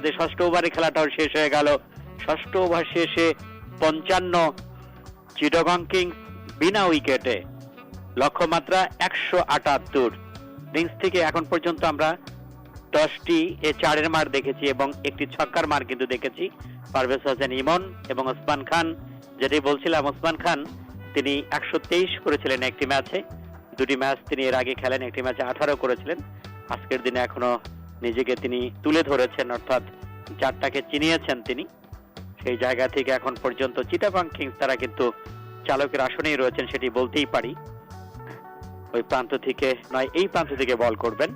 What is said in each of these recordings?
সাথে ষষ্ঠ ওভারে খেলাটাও শেষ হয়ে গেল। ষষ্ঠ ওভার শেষে পঞ্চান্ন চিটগং কিংস বিনা উইকেটে। লক্ষ্যমাত্রা একশো আটাত্তর। ইনিংস থেকে এখন পর্যন্ত আমরা দশটি এ চারের মার দেখেছি এবং একটি ছক্কার মার কিন্তু দেখেছি। পারভেজ হোসেন ইমন এবং ওসমান খান। যেটি বলছিলাম, ওসমান খান তিনি একশো তেইশ করেছিলেন একটি ম্যাচে। দুটি ম্যাচ তিনি এর আগে খেলেন, একটি ম্যাচে আঠারো করেছিলেন। আজকের দিনে এখনও নিজেকে তিনি তুলে ধরেছেন, অর্থাৎ চারটাকে চিনিয়েছেন তিনি। সেই জায়গা থেকে এখন পর্যন্ত চিটাবাং কিংস তারা কিন্তু চালকের আসনেই রয়েছেন, সেটি বলতেই পারি। ওই প্রান্ত থেকে নয়, এই প্রান্ত থেকে বল করবেন।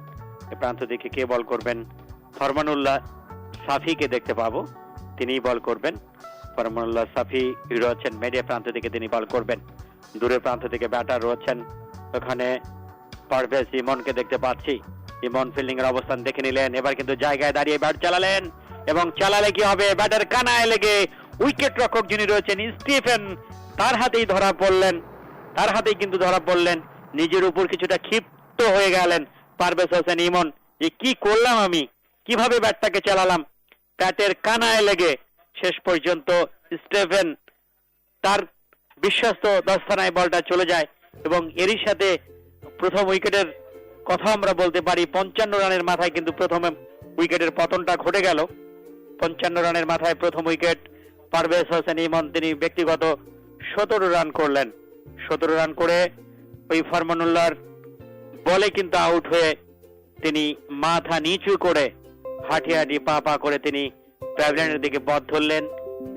এই প্রান্ত থেকে কে বল করবেন? ফরমানুল্লাহ সাফিকে দেখতে পাবো। তিনিই বল করবেন। ফরমানুল্লাহ সাফি রয়েছেন মিডিয়া প্রান্ত থেকে তিনি বল করবেন। দূরের প্রান্ত থেকে ব্যাটার রয়েছেন। ওখানে পারভেজ ইমনকে দেখতে পাচ্ছি। ইমন ফিল্ডিং এর অবস্থান দেখে নিলেন। এবার কিন্তু জায়গায় দাঁড়িয়ে ব্যাট চালালেন এবং চালালে কি হবে? ব্যাটের কানায় লেগে উইকেট রক্ষক যিনি রয়েছেন, স্টিফেন, তার হাতেই ধরা পড়লেন। তার হাতেই কিন্তু ধরা পড়লেন। নিজের উপর কিছুটা ক্ষিপ্ত হয়ে গেলেন পারভেজ হোসেন ইমন। যে কি করলাম আমি? কীভাবে ব্যাটটাকে চালালাম? ব্যাটের কানায় লেগে শেষ পর্যন্ত স্টিফেন তার বিশ্বস্ত দস্তানায় বলটা চলে যায় এবং এরই সাথে প্রথম উইকেটের কথা আমরা বলতে পারি, পঞ্চান্ন রানের মাথায় কিন্তু প্রথমে উইকেটের পতনটা ঘটে গেল। পঞ্চান্ন রানের মাথায় প্রথম উইকেট পারভেজ হোসেন ইমন, তিনি ব্যক্তিগত সতেরো রান করলেন। সতেরো রান করে ওই ফরমানুল্লাহর বলে কিন্তু আউট হয়ে তিনি মাথা নিচু করে হাঁটি হাঁটি পা পা করে তিনি প্যাভিলিয়নের দিকে পথ ধরলেন।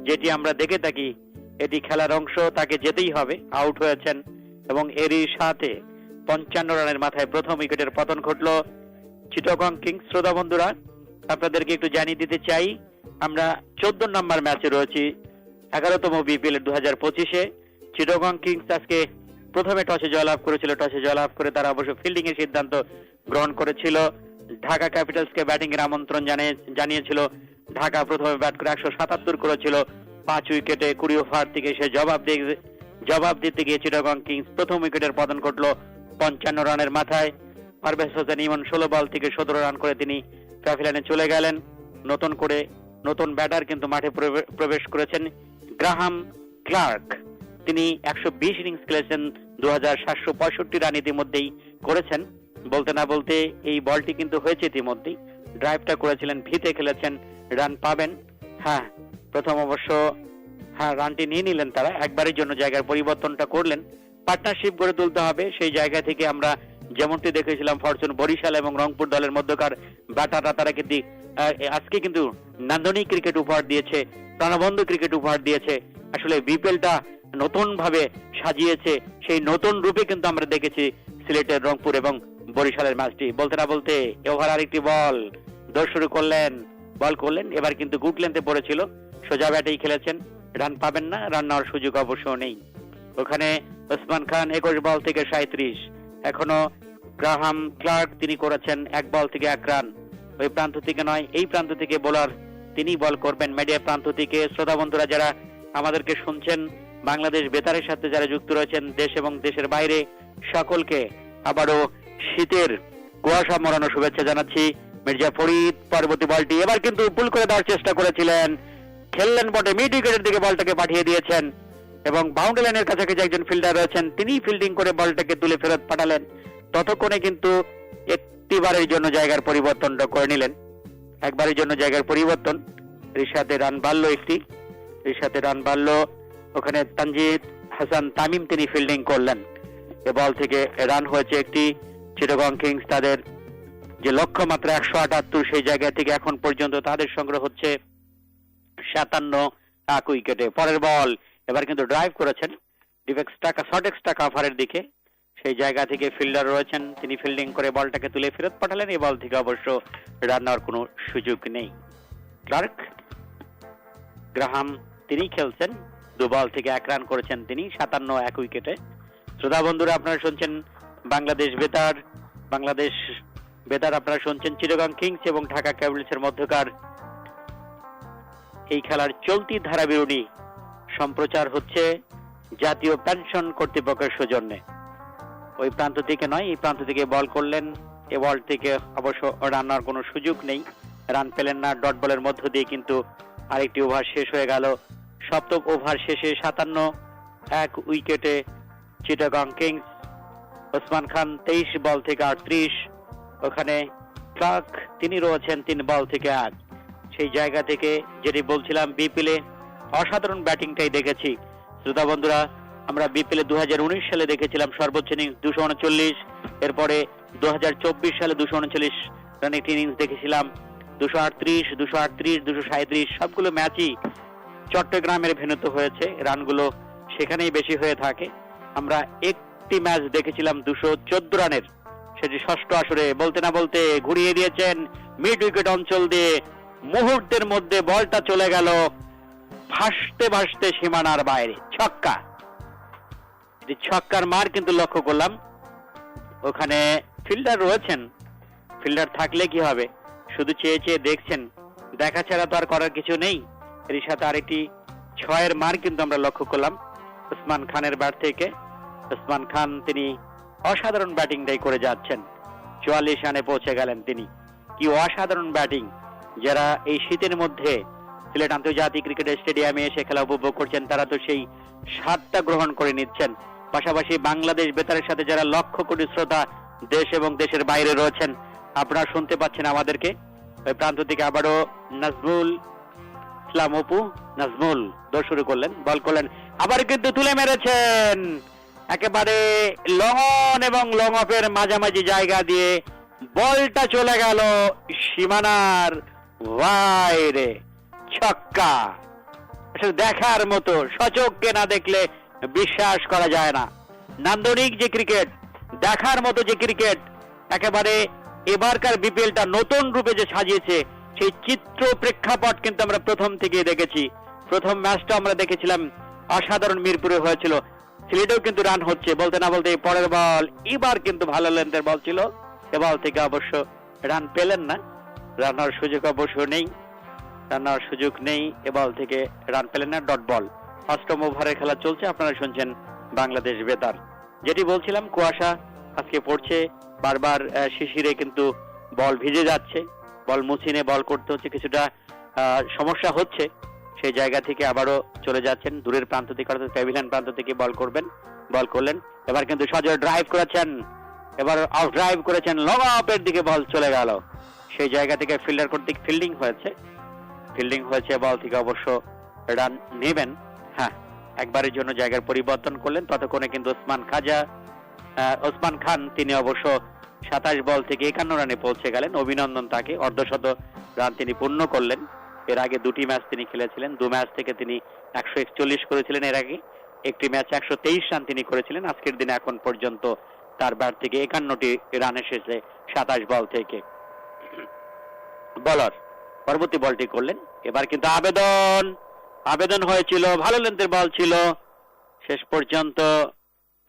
যেটি আমরা দেখে থাকি, এটি খেলার অংশ, তাকে যেতেই হবে। আউট হয়েছেন এবং এরই সাথে পঞ্চান্ন রানের মাথায় প্রথম উইকেটের পতন ঘটলো। চিটগং কিংস, শ্রোতা বন্ধুরা, আপনাদেরকে একটু জানিয়ে দিতে চাই, আমরা চোদ্দ নম্বর ম্যাচে রয়েছি এগারোতম বিপিএল দু হাজার পঁচিশে। চিটগং কিংস আজকে প্রথমে টসে জয়লাভ করেছিল, টসে জয়লাভ করে তারা অবশ্য ফিল্ডিং এর সিদ্ধান্ত গ্রহণ করেছিল। ঢাকা ক্যাপিটালসকে ব্যাটিং এর আমন্ত্রণ জানিয়ে, জানিয়েছিল, ঢাকা প্রথমে ব্যাট করে একশো সাতাত্তর করেছিল, পাঁচ উইকেটে কুড়ি ওভার থেকে সে জবাব দিয়ে, জবাব দিতে গিয়ে চিটাগং কিংস প্রথম উইকেটের পতন ঘটলো। পঞ্চান্ন রানের মাথায়। পারভেজ হোসেন ইমন ষোলো বল থেকে সতেরো রান করে তিনি প্যাভিলিয়নে চলে গেলেন। নতুন করে নতুন ব্যাটার কিন্তু মাঠে প্রবেশ করেছেন গ্রাহাম ক্লার্ক। তিনি একশো বিশ ইনিংস খেলেছেন দু হাজার সাতশো পঁয়ষট্টি রান ইতিমধ্যেই করেছেন। বলতে না বলতে এই বলটি কিন্তু হয়েছে ইতিমধ্যেই। ড্রাইভটা করেছিলেন ভিতে খেলেছেন, রান পাবেন। হ্যাঁ প্রথম অবশ্য হ্যাঁ রানটি নিয়ে নিলেন তারা। একবারের জন্য জায়গার পরিবর্তনটা করলেন। পার্টনারশিপ গড়ে তুলতে হবে। সেই জায়গা থেকে আমরা যেমনটি দেখেছিলাম ফরচুন বরিশাল এবং রংপুর দলের মধ্যকার ব্যাটাররা তারা কিন্তু আজকে কিন্তু নান্দনিক ক্রিকেট উপহার দিয়েছে প্রাণবন্ধ ক্রিকেট উপহার দিয়েছে। আসলে বিপিএলটা নতুন ভাবে সাজিয়েছে, সেই নতুন রূপে কিন্তু আমরা দেখেছি সিলেটের রংপুর এবং বরিশালের ম্যাচটি। বলতে না বলতে ওভার আরেকটি বল। দৌড় শুরু করলেন, বল করলেন, এবার কিন্তু গুড লেন্থে পড়েছিল। সোজা ব্যাটেই খেলেছেন, রান পাবেন না, রান নেওয়ার সুযোগ অবশ্য নেই। ওখানে ওসমান খান একুশ বল থেকে সাঁত্রিশ এখনও গ্রাহাম ক্লার্ক তিনি করেছেন এক বল থেকে এক রান। ওই প্রান্ত থেকে নয়, এই প্রান্ত থেকে বোলার তিনি বল করবেন। মিডিয়া প্রান্ত থেকে শ্রোতা বন্ধুরা, যারা আমাদেরকে শুনছেন, বাংলাদেশ বেতারের সাথে যারা যুক্ত রয়েছেন, দেশ এবং দেশের বাইরে, সকলকে আবারও শীতের কুয়াশা মরানো শুভেচ্ছা জানাচ্ছি। মির্জা ফরিদ পরবর্তী বলটি এবার কিন্তু ভুল করে দেওয়ার চেষ্টা করেছিলেন। খেললেন বটে মিড উইকেটের দিকে বলটাকে পাঠিয়ে দিয়েছেন। এবং বাউন্ডারি লাইনের কাছাকাছি একজন ফিল্ডার রয়েছেন, তিনি ফিল্ডিং করে বলটাকে তুলে ফেরত পাঠালেন। ততক্ষণে কিন্তু একটিবারের জন্য জায়গার পরিবর্তনটা করে নিলেন। একবারের জন্য জায়গার পরিবর্তন। রিশাতে রান বাড়লো একটি। রিশাতে রান বাড়লো। ওখানে তানজিদ হাসান তামিম তিনি ফিল্ডিং করলেন। এ বল থেকে রান হয়েছে একটি। চিটগং কিংস তাদের যে লক্ষ্যমাত্রা একশো আটাত্তর, সেই জায়গা থেকে এখন পর্যন্ত তাদের সংগ্রহ হচ্ছে সাতান্ন এক উইকেটে। পরের বল এবার কিন্তু ড্রাইভ করেছেন। ডিফেক্স টাকা শর্টেক্স টাকা অফারের দিকে। সেই জায়গা থেকে ফিল্ডার রয়েছেন। তিনি ফিল্ডিং করে বলটাকে তুলে ফেরত পাঠালেন। এই বল থেকে অবশ্য রান নেওয়ার কোনো সুযোগ নেই। ক্লার্ক গ্রাহাম তিনি খেলছেন। দু বল থেকে এক রান করেছেন তিনি, সাতান্ন এক উইকেটে শ্রোতা বন্ধুরা, আপনারা শুনছেন বাংলাদেশ বেতার। বাংলাদেশ বেতার, আপনারা শুনছেন চিরগাং কিংস এবং ঢাকা ক্যাপিটালসের মধ্যকার এই খেলার চলতি ধারাবিরণী সম্প্রচার হচ্ছে জাতীয় পেনশন কর্তৃপক্ষের সৌজন্যে। ওই প্রান্ত থেকে নয়, এই প্রান্ত থেকে বল করলেন, এ বল থেকে অবশ্য রান্নার কোনো সুযোগ নেই। রান পেলেন না, ডট বলের মধ্য দিয়ে কিন্তু আরেকটি ওভার শেষ হয়ে গেল। সপ্তম ওভার শেষে সাতান্ন, এক উইকেটে চিটাগং কিংস। ওসমান খান তেইশ, বল থেকে আটত্রিশ। ওখানে ক্লার্ক তিনি রয়েছেন তিন বল থেকে আট সেই জায়গা থেকে যেটি বলছিলাম বিপিলে অসাধারণ ব্যাটিংটাই দেখেছি। শ্রোতা বন্ধুরা, আমরা বিপিএলে দু সালে দেখেছিলাম সর্বোচ্চ ইনিংস দুশো উনচল্লিশ এরপরে দু সালে দুশো উনচল্লিশ রান একটি ইনিংস দেখেছিলাম। দুশো আটত্রিশ দুশো আটত্রিশ, দুশো সাঁত্রিশ সবগুলো ম্যাচই চট্টগ্রামের ভেনুতে হয়েছে। রানগুলো সেখানেই বেশি হয়ে থাকে। আমরা একটি ম্যাচ দেখেছিলাম দুশো চোদ্দ রানের। সেটি ষষ্ঠ আসরে বলতে না বলতে ঘুরিয়ে দিয়েছেন মিড উইকেট অঞ্চল দিয়ে। মুহূর্তের মধ্যে বলটা চলে গেল ভাসতে ভাসতে সীমানার বাইরে, ছক্কা। এটি ছক্কার মার কিন্তু লক্ষ্য করলাম। ওখানে ফিল্ডার রয়েছেন। ফিল্ডার থাকলে কি হবে? শুধু চেয়ে চেয়ে দেখছেন। দেখা ছাড়া তো আর করার কিছু নেই। এর সাথে আরেকটি ছয়ের মার কিন্তু আমরা লক্ষ্য করলাম। ওসমান খানের ব্যাট থেকে। ওসমান খান তিনি অসাধারণ ব্যাটিং ব্যাটিংটাই করে যাচ্ছেন। চুয়াল্লিশ রানে পৌঁছে গেলেন তিনি। কি অসাধারণ ব্যাটিং! যারা এই শীতের মধ্যে সিলেট আন্তর্জাতিক ক্রিকেট স্টেডিয়ামে এসে খেলা উপভোগ করছেন তারা তো সেই স্বাদটা গ্রহণ করে নিচ্ছেন। পাশাপাশি বাংলাদেশ বেতারের সাথে যারা লক্ষ কোটি শ্রোতা দেশ এবং দেশের বাইরে রয়েছেন, আপনারা শুনতে পাচ্ছেন আমাদেরকে। ওই প্রান্ত থেকে আবারও নাজমুল ইসলাম অপু। নাজমুল দৌড় শুরু করলেন, বল করলেন। আবার কিন্তু তুলে মেরেছেন। একেবারে লং এবং লং অফের মাঝামাঝি জায়গা দিয়ে বলটা চলে গেল সীমানার বাইরে। ছক্কা। আসলে দেখার মতো, সচককে না দেখলে বিশ্বাস করা যায় না। নান্দনিক যে ক্রিকেট, দেখার মতো যে ক্রিকেট, একেবারে এবারকার বিপিএলটা নতুন রূপে যে সাজিয়েছে, সেই চিত্র প্রেক্ষাপট কিন্তু আমরা প্রথম থেকে দেখেছি। প্রথম ম্যাচটা আমরা দেখেছিলাম, অসাধারণ মিরপুরে হয়েছিল। সিলেটেও কিন্তু রান হচ্ছে, বলতে না বলতে পরের বল। এবার কিন্তু ভালো লেন্থের বল ছিল। এ বল থেকে অবশ্য রান পেলেন না। রান হওয়ার সুযোগ অবশ্য নেই। রান সুযোগ নেই এ বল থেকে রান পেলেন না ডট বল। অষ্টম ওভারের খেলা চলছে, আপনারা শুনছেন বাংলাদেশ বেতার। যেটি বলছিলাম, কুয়াশা আজকে পড়ছে, বারবার শিশিরে কিন্তু বল ভিজে যাচ্ছে, বল মুছিনে বল করতে হচ্ছে, কিছুটা সমস্যা হচ্ছে। সেই জায়গা থেকে আবারও চলে যাচ্ছেন, দূরের প্রান্ত থেকে, অর্থাৎ প্যাভিলিয়ন প্রান্ত থেকে বল করবেন, বল করলেন। এবার কিন্তু সজয় ড্রাইভ করেছেন, এবার অফ ড্রাইভ করেছেন লং অফের দিকে বল চলে গেল। সেই জায়গা থেকে ফিল্ডার কর্তৃক ফিল্ডিং হয়েছে। ফিল্ডিং হয়েছে বল থেকে অবশ্য রান নেবেন। হ্যাঁ একবারের জন্য জায়গার পরিবর্তন করলেন। ততক্ষণে কিন্তু ওসমান খাজা ওসমান খান, তিনি অবশ্য সাতাশ বল থেকে একান্ন রানে পৌঁছে গেলেন। অভিনন্দন তাকে। অর্ধশত রান তিনি পূর্ণ করলেন। এর আগে দুটি ম্যাচ তিনি খেলেছিলেন। দু ম্যাচ থেকে তিনি একশো একচল্লিশ করেছিলেন। এর আগে একটি ম্যাচ একশো তেইশ রান তিনি করেছিলেন। আজকের দিনে এখন পর্যন্ত তার ব্যাট থেকে একান্নটি রান এসেছে সাতাশ বল থেকে। বলার পরবর্তী বলটি করলেন। এবার কিন্তু আবেদন। আবেদন হয়েছিল, ভালো লেন্থের বল ছিল। শেষ পর্যন্ত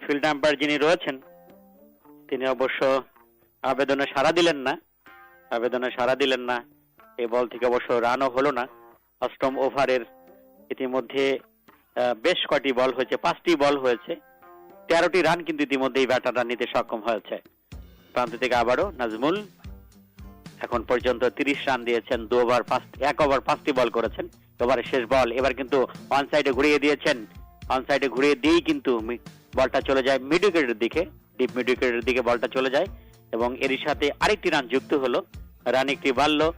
ফিল্ড আম্পায়ার যিনি রয়েছেন, তিনি অবশ্য আবেদনে সাড়া দিলেন না। আবেদনে সাড়া দিলেন না। এই বল থেকে অবশ্য রানও হলো না। অষ্টম ওভারের ইতিমধ্যে বেশ কটি বল হয়েছে, পাঁচটি বল হয়েছে। তেরোটি রান কিন্তু ইতিমধ্যে এই ব্যাটাররা নিতে সক্ষম হয়েছে। প্রান্ত থেকে আবারও নাজমুল এখন পর্যন্ত তিরিশ রান দিয়েছেন, দু ওভার পাঁচ এক ওভার পাঁচটি বল করেছেন। ওভারের শেষ বল এবার কিন্তু অন সাইডে ঘুরিয়ে দিয়েছেন। অন সাইডে ঘুরিয়ে দিয়েই কিন্তু বলটা চলে যায় মিড উইকেটের দিকে ডিপ মিড উইকেটের দিকে বলটা চলে যায়। এবং এরই সাথে আরেকটি রান যুক্ত হলো রান একটি বাড়লো।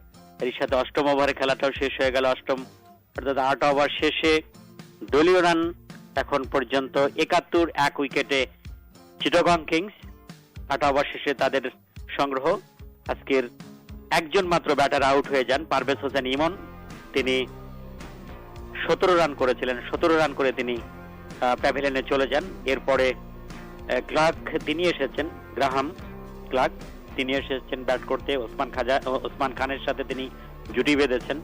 এর সাথে অষ্টম ওভারে খেলাটাও শেষ হয়ে গেল, অষ্টম, অর্থাৎ আট ওভার শেষে দলীয় রান এখন পর্যন্ত একাত্তর, এক উইকেটে চিটগং কিংস আট ওভার শেষে তাদের সংগ্রহ। আজকের একজন মাত্র ব্যাটার আউট হয়ে যান, পারভেজ হোসেন ইমন। তিনি সতেরো রান করেছিলেন, সতেরো রান করে তিনি প্যাভিলিয়নে চলে যান। এরপরে ক্লার্ক তিনি এসেছেন, গ্রাহাম ক্লার্ক, তিনি এসেছেন ব্যাট করতে। ওসমান খাজা ওসমান খানের সাথে তিনি জুটি বেঁধেছেন।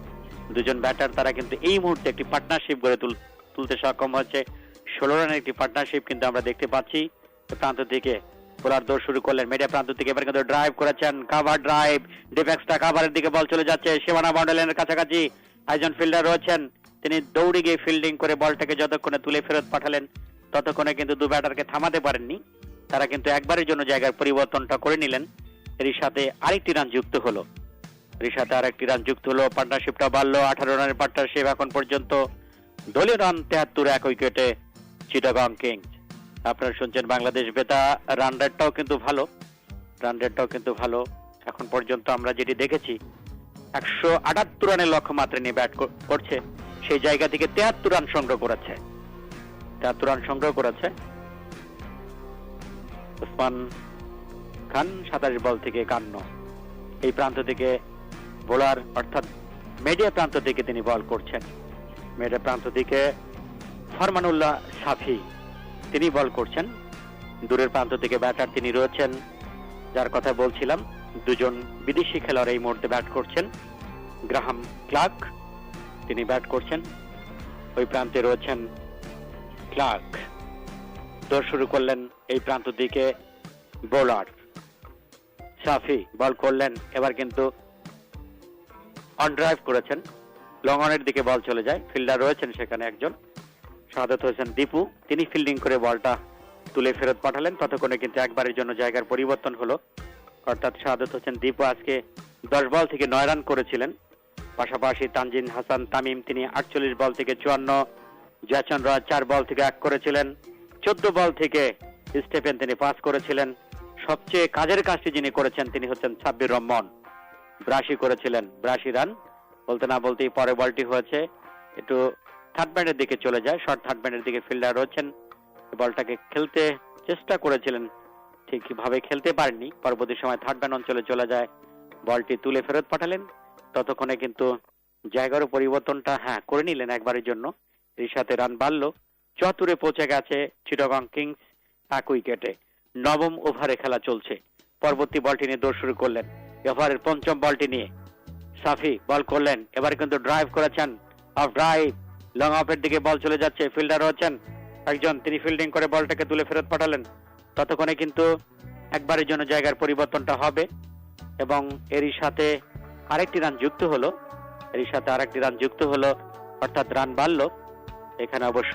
দুজন ব্যাটার তারা কিন্তু এই মুহূর্তে একটি পার্টনারশিপ গড়ে তুল- তুলতে সক্ষম হচ্ছে ষোলো রানের একটি পার্টনারশিপ কিন্তু আমরা দেখতে পাচ্ছি। প্রান্ত থেকে বোলার দৌড় শুরু করলেন মিডিয়া প্রান্ত থেকে। এবার কিন্তু ড্রাইভ করেছেন কাভার ড্রাইভ ডিফেক্সটা কাভারের দিকে বল চলে যাচ্ছে। সীমানা বাউন্ডারিনের কাছাকাছি একজন ফিল্ডার রয়েছেন। তিনি দৌড়ে গিয়ে ফিল্ডিং করে বলটাকে যতক্ষণে তুলে ফেরত পাঠালেন, ততক্ষণে কিন্তু দু ব্যাটারকে থামাতে পারেননি। তারা কিন্তু একবারের জন্য জায়গার পরিবর্তনটা করে নিলেন। এরই সাথে আরেকটি রান যুক্ত হলো। রিসাতে আর একটি রান যুক্ত হলো। পার্টনারশিপটা বাড়লো। আঠারো রানের পার্টনারশিপ এখন পর্যন্ত। দলীয় রান তেহাত্তর এক উইকেটে চিটাগং কিংস আপনারা শুনছেন বাংলাদেশ বেতা। রান রেটটাও কিন্তু ভালো। রান রেটটাও কিন্তু ভালো। এখন পর্যন্ত আমরা যেটি দেখেছি, একশো আটাত্তর রানের লক্ষ্যমাত্রা নিয়ে ব্যাট করছে। সেই জায়গা থেকে তেহাত্তর রান সংগ্রহ করেছে। তেহাত্তর রান সংগ্রহ করেছে। ওসমান খান সাতাশ বল থেকে একান্ন। এই প্রান্ত থেকে বোলার অর্থাৎ মেডিয়া প্রান্ত থেকে তিনি বল করছেন। মেডিয়া প্রান্ত থেকে ফরমানুল্লাহ সাফি তিনি বল করছেন। দূরের প্রান্ত থেকে ব্যাটার তিনি রয়েছেন, যার কথা বলছিলাম। দুজন বিদেশি খেলোয়াড় এই মুহূর্তে ব্যাট করছেন। গ্রাহাম ক্লার্ক, তিনি ব্যাট করছেন। ওই প্রান্তে রয়েছেন ক্লার্ক। দৌড় শুরু করলেন এই প্রান্ত দিকে বোলার। সাফি বল করলেন, এবার কিন্তু অন ড্রাইভ করেছেন। লং অনের দিকে বল চলে যায়। ফিল্ডার রয়েছেন সেখানে একজন। শাহাদত হোসেন দীপু। তিনি ফিল্ডিং করে বলটা তুলে ফেরত পাঠালেন। ততক্ষণে কিন্তু একবারের জন্য জায়গার পরিবর্তন হলো। অর্থাৎ শাহাদত হোসেন দীপু আজকে দশ বল থেকে নয় রান করেছিলেন। পাশাপাশি তানজিন হাসান তামিম, তিনি আটচল্লিশ বল থেকে চুয়ান্ন জয়চন্দ রায় চার বল থেকে এক করেছিলেন। চোদ্দ বল থেকে স্টেফেন তিনি পাস করেছিলেন। সবচেয়ে কাজের কাজটি যিনি করেছেন, তিনি হচ্ছেন সাব্বির রহমান। ব্রাশি করেছিলেন, ব্রাশি রান। বলতে না বলতেই পরে বলটি হয়েছে। একটু থার্ড ব্যান্ডের দিকে চলে যায়। শর্ট থার্ড ব্যান্ডের দিকে ফিল্ডার রয়েছেন। বলটাকে খেলতে চেষ্টা করেছিলেন। ঠিকভাবে খেলতে পারেননি। পরবর্তী সময় থার্ড ব্যান্ড অঞ্চলে চলে যায়। বলটি তুলে ফেরত পাঠালেন। ততক্ষণে কিন্তু জায়গারও পরিবর্তনটা হ্যাঁ করে নিলেন একবারের জন্য। এই সাথে রান বাড়লো। চতুরে পৌঁছে গেছে চিটাগং কিংস এক উইকেটে। নবম ওভারে খেলা চলছে। পরবর্তী বলটি নিয়ে দৌড় শুরু করলেন। ওভারের পঞ্চম বলটি নিয়ে সাফি বল করলেন। এবার কিন্তু ড্রাইভ করেছেন। অফ ড্রাইভ লং অফের দিকে বল চলে যাচ্ছে। ফিল্ডার হচ্ছেন একজন। তিনি ফিল্ডিং করে বলটাকে তুলে ফেরত পাঠালেন। ততক্ষণে কিন্তু একবারের জন্য জায়গার পরিবর্তনটা হবে এবং এরই সাথে আরেকটি রান যুক্ত হলো। এরই সাথে আরেকটি রান যুক্ত হলো, অর্থাৎ রান বাড়লো। এখানে অবশ্য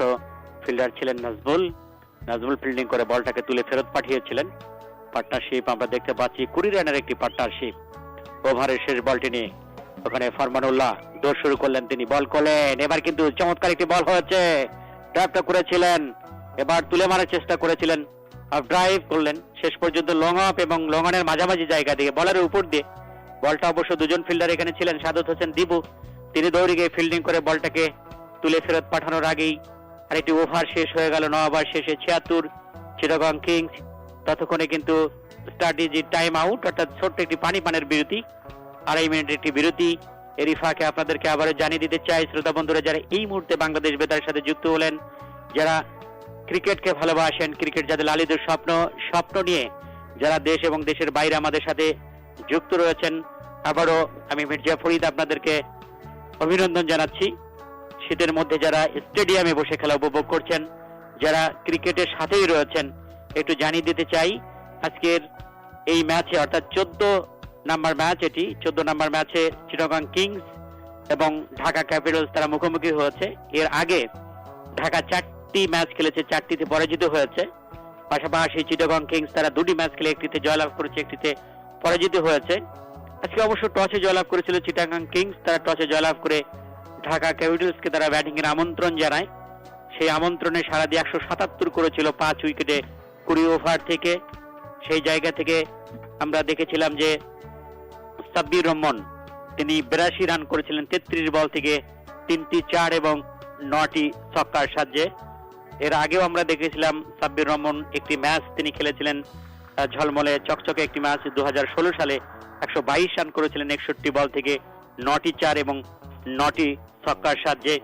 ফিল্ডার ছিলেন নাজমুল। নাজমুল ফিল্ডিং করে বলটাকে তুলে ফেরত পাঠিয়েছিলেন। পার্টনারশিপ আমরা দেখতে পাচ্ছি কুড়ি রানের একটি পার্টনারশিপ। ওভারের শেষ বলটি নিয়ে ওখানে ফরমানুল্লাহ দৌড় শুরু করলেন, তিনি বল করলেন। এবার কিন্তু চমৎকার একটি বল হয়েছে। ড্রাইভটা করেছিলেন। এবার তুলে মারার চেষ্টা করেছিলেন। ড্রাইভ করলেন। শেষ পর্যন্ত লং আপ এবং লং অনের মাঝামাঝি জায়গা দিয়ে বলারের উপর দিয়ে। বলটা অবশ্য দুজন ফিল্ডার এখানে ছিলেন, সাদত হোসেন দিবু তিনি দৌড়ে গিয়ে ফিল্ডিং করে বলটাকে তুলে ফেরত পাঠানোর আগেই আরেকটি ওভার শেষ হয়ে গেল, ন ওভার শেষে ছিয়াত্তর। চিটাগং কিংস ততক্ষণে কিন্তু স্ট্র্যাটেজি টাইম আউট অর্থাৎ ছোট্ট একটি পানি পানের বিরতি। আড়াই মিনিটের একটি বিরতি। এরই ফাঁকে আপনাদেরকে আবারও জানিয়ে দিতে চাই, শ্রোতা বন্ধুরা, যারা এই মুহূর্তে বাংলাদেশ বেতারের সাথে যুক্ত হলেন, যারা ক্রিকেটকে ভালোবাসেন, ক্রিকেট যাদের লালিদের স্বপ্ন স্বপ্ন নিয়ে যারা দেশ এবং দেশের বাইরে আমাদের সাথে যুক্ত রয়েছেন, আবারও আমি মির্জা ফরিদ আপনাদেরকে অভিনন্দন জানাচ্ছি। শীতের মধ্যে যারা স্টেডিয়ামে বসে খেলা উপভোগ করছেন, যারা ক্রিকেটের সাথেই রয়েছেন, একটু জানিয়ে দিতে চাই, আজকের এই ম্যাচে, অর্থাৎ চোদ্দ নাম্বার ম্যাচ এটি, চোদ্দ নাম্বার ম্যাচে চিটাগাং কিংস এবং ঢাকা ক্যাপিটালস তারা মুখোমুখি হয়েছে। এর আগে ঢাকা চারটি ম্যাচ খেলেছে, চারটিতে পরাজিত হয়েছে। পাশাপাশি চিটাগং কিংস তারা দুটি ম্যাচ খেলে একটিতে জয়লাভ করেছে, একটিতে পরাজিত হয়েছে। আজকে অবশ্য টসে জয়লাভ করেছিল চিটাগাং কিংস, তারা টসে জয়লাভ করে ঢাকা ক্যাপিটালসকে তারা ব্যাটিং এর আমন্ত্রণ জানায়। সেই আমন্ত্রণে সারা দিয়ে একশো সাতাত্তর করেছিল পাঁচ উইকেটে কুড়ি ওভার থেকে। সেই জায়গা থেকে আমরা দেখেছিলাম যে সাব্বির রহমান। তিনি বিরাশি রান করেছিলেন তেত্রিশ বল থেকে, তিনটি চার এবং নটি ছক্কার সাহায্যে। এর আগেও আমরা দেখেছিলাম সাব্বির রহমান একটি ম্যাচ তিনি খেলেছিলেন ঝলমলে চকচকে একটি ম্যাচ দু হাজার ষোলো সালে। একশো বাইশ রান করেছিলেন একষট্টি বল থেকে, নটি চার এবং নটি ছক্কার সাহায্যে।